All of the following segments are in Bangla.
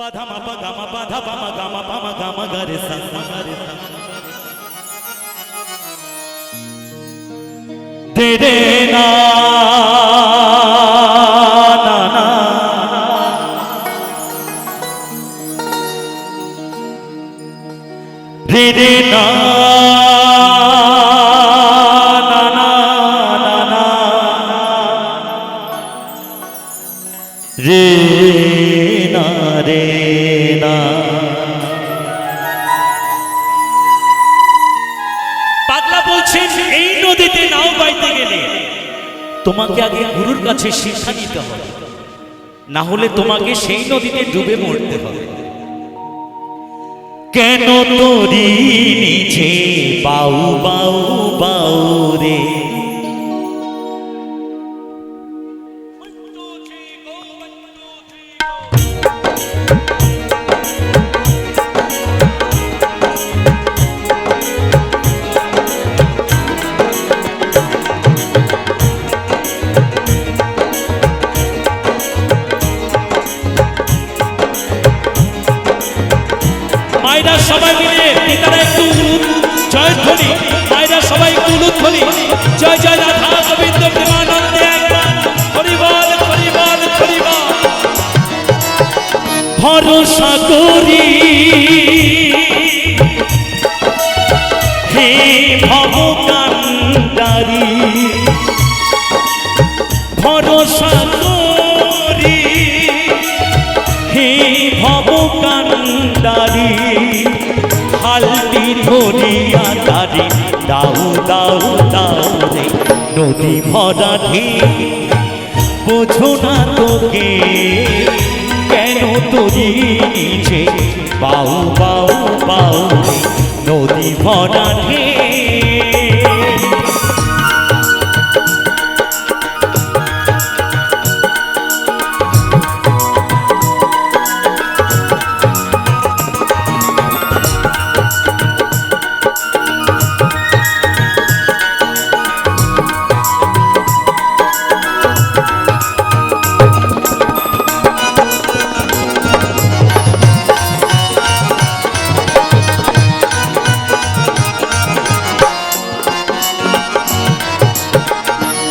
పధమ పగమ పధ పమ గమ పమ గమ గరి తెరేనా నా বলছেন, এই নদীতে নাও বাইতে গেলে তোমাকে আগে গুরুর কাছে শিক্ষা নিতে হবে। না হলে তোমাকে সেই নদীতে ডুবে মরতে হবে। কেন তোরি নিচে বাউ বাউ বাউ রে? মায়েরা সবাই মিলে পিতারা একটু জয়ধ্বনি মায়েরা সবাই একটু উলুধ্বনি জয় জয় রাধা গোবিন্দ প্রেমানন্দে ভরসা করি। হে ভরসা করি। তারি দাউ দাউ দাউ রে, নদী ভরা ঢে বোঝো না তোকে, কেন তোরি নিচে বাউ বাউ বাউ রে, নদী ভরা ঢে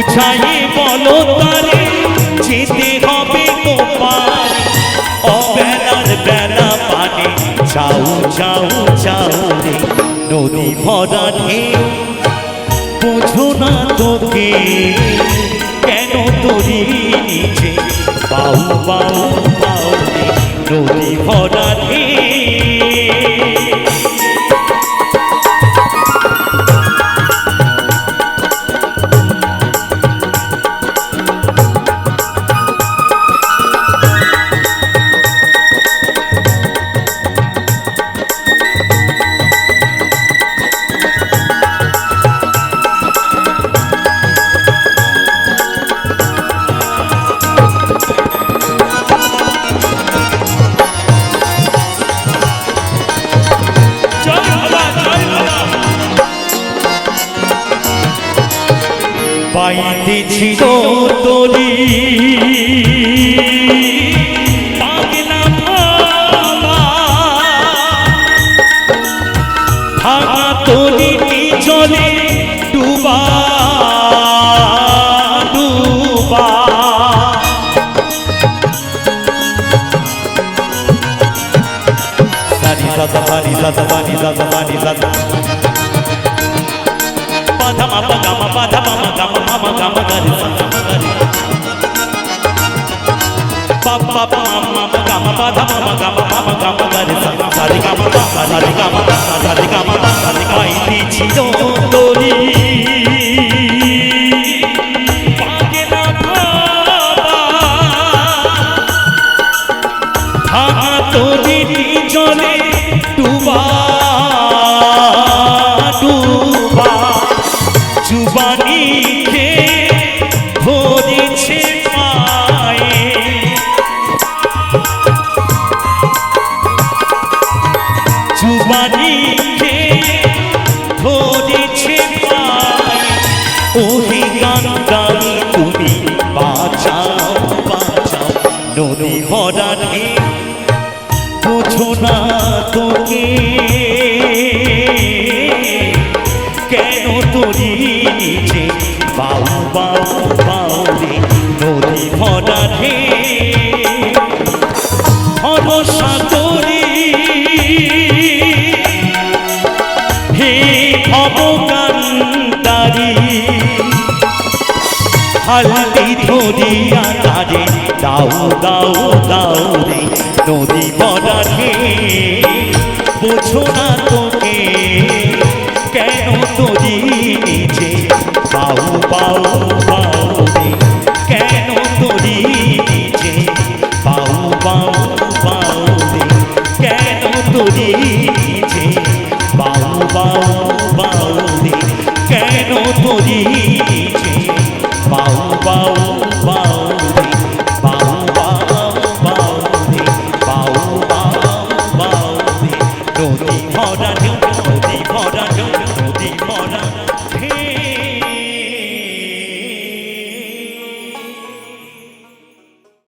বুঝাই বলো তারে, যেতে হবে কোপারে। অবেলার বেলা পানে, যাও যাও যাও রে, নদী ভরা ঢেউ। বোঝো না তোকে, কেন তোরি নিচে পাউ পাউ রে, নদী ভরা ঢেউ। তলি পাগলা ভাবা ভাঙা তলিটি জলে ডুবা ডুবা। সানি সাদা পানি সাদা পানি সাদা পানি সাদা। পাধা মা mama mama gari sa papa papa mama mama pada mama mama mama mama gari sa sari kama sari kama sari kama sari kama indi chilo tori কেন তোরি নিচে বাউ বাউ বাউ রে নদী ভরা ঢে হে অবকান্তারি হালদি ধরিয়া তারে দাও দাও দাও রে, নদী না তোকে বাউ পাও বাউ রে কেন তোরি নিজে পাও বাউ বাউ রে কেন তোরি